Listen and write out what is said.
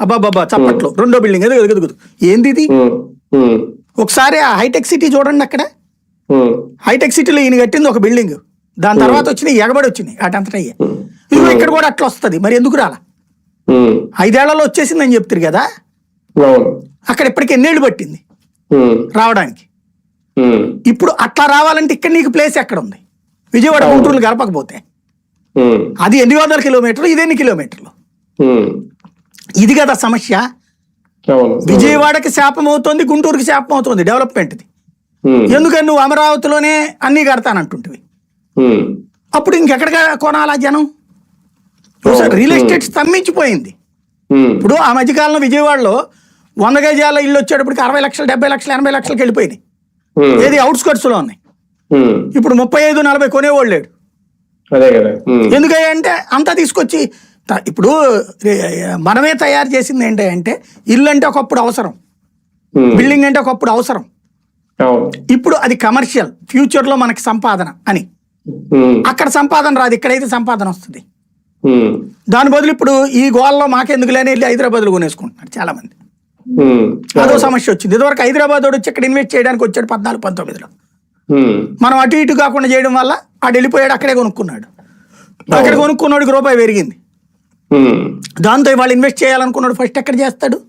అబ్బాబాబా చప్పట్లు. రెండో బిల్డింగ్ ఎదుగు ఎదుగు ఏంది ఇది? ఉమ్, ఉమ్, ఒకసారి ఆ హైటెక్ సిటీ చూడండి అక్కడ. హైటెక్ సిటీలో ఈయన కట్టింది ఒక బిల్డింగ్ దాని తర్వాత వచ్చినాయి ఎగబడి వచ్చినాయి అటంతట అయ్యే. ఇదిగో ఇక్కడ కూడా అట్లా వస్తుంది. మరి ఎందుకు రాలా? ఐదేళ్ళలో వచ్చేసిందని చెప్తారు కదా? అక్కడ ఇప్పటికి ఎన్నేళ్ళు పట్టింది? రావడానికి. ఇప్పుడు అట్లా రావాలంటే ఇక్కడ నీకు ప్లేస్ ఎక్కడ ఉంది విజయవాడ గుంటూరులు గడపకపోతే. అది ఎన్ని వందల కిలోమీటర్లు? ఇది ఎన్ని కిలోమీటర్లు? ఇది కదా సమస్య. విజయవాడకి శాపం అవుతోంది గుంటూరుకి శాపం అవుతోంది డెవలప్మెంట్ది. ఎందుకని నువ్వు అమరావతిలోనే అన్ని కడతానంటుంటివి అప్పుడు ఇంకెక్కడ కొనాలా జనం? ఒకసారి రియల్ ఎస్టేట్ స్తంభించిపోయింది. ఇప్పుడు ఆ మధ్యకాలంలో విజయవాడలో వంద గజాల ఇల్లు వచ్చేటప్పటికి అరవై లక్షలు డెబ్బై లక్షలు ఎనభై లక్షలకి వెళ్ళిపోయింది ఏది అవుట్స్కట్స్లో ఉన్నాయి ఇప్పుడు ముప్పై ఐదు నలభై కొనేవాళ్ళు లేడు. అంటే అంతా తీసుకొచ్చి ఇప్పుడు మనమే తయారు చేసింది ఏంటంటే ఇల్లు అంటే ఒకప్పుడు అవసరం. బిల్డింగ్ అంటే ఒకప్పుడు అవసరం. ఇప్పుడు అది కమర్షియల్ ఫ్యూచర్లో మనకి సంపాదన అని. అక్కడ సంపాదన రాదు ఇక్కడైతే సంపాదన వస్తుంది. దాని బదులు ఇప్పుడు ఈ గోల్లో మాకెందుకు లేని వెళ్ళి హైదరాబాద్లో కొనేసుకుంటున్నారు చాలా మంది అదో సమస్య వచ్చింది. ఇదివరకు హైదరాబాద్ వచ్చి ఇక్కడ ఇన్వెస్ట్ చేయడానికి వచ్చాడు పద్నాలుగు పంతొమ్మిదిలో. మనం అటు ఇటు కాకుండా చేయడం వల్ల ఆడు వెళ్ళిపోయాడు అక్కడే కొనుక్కున్నాడు. అక్కడ కొనుక్కున్నాడికి రూపాయి పెరిగింది. దాంతో వాళ్ళు ఇన్వెస్ట్ చేయాలనుకున్నాడు. ఫస్ట్ ఎక్కడ చేస్తాడు?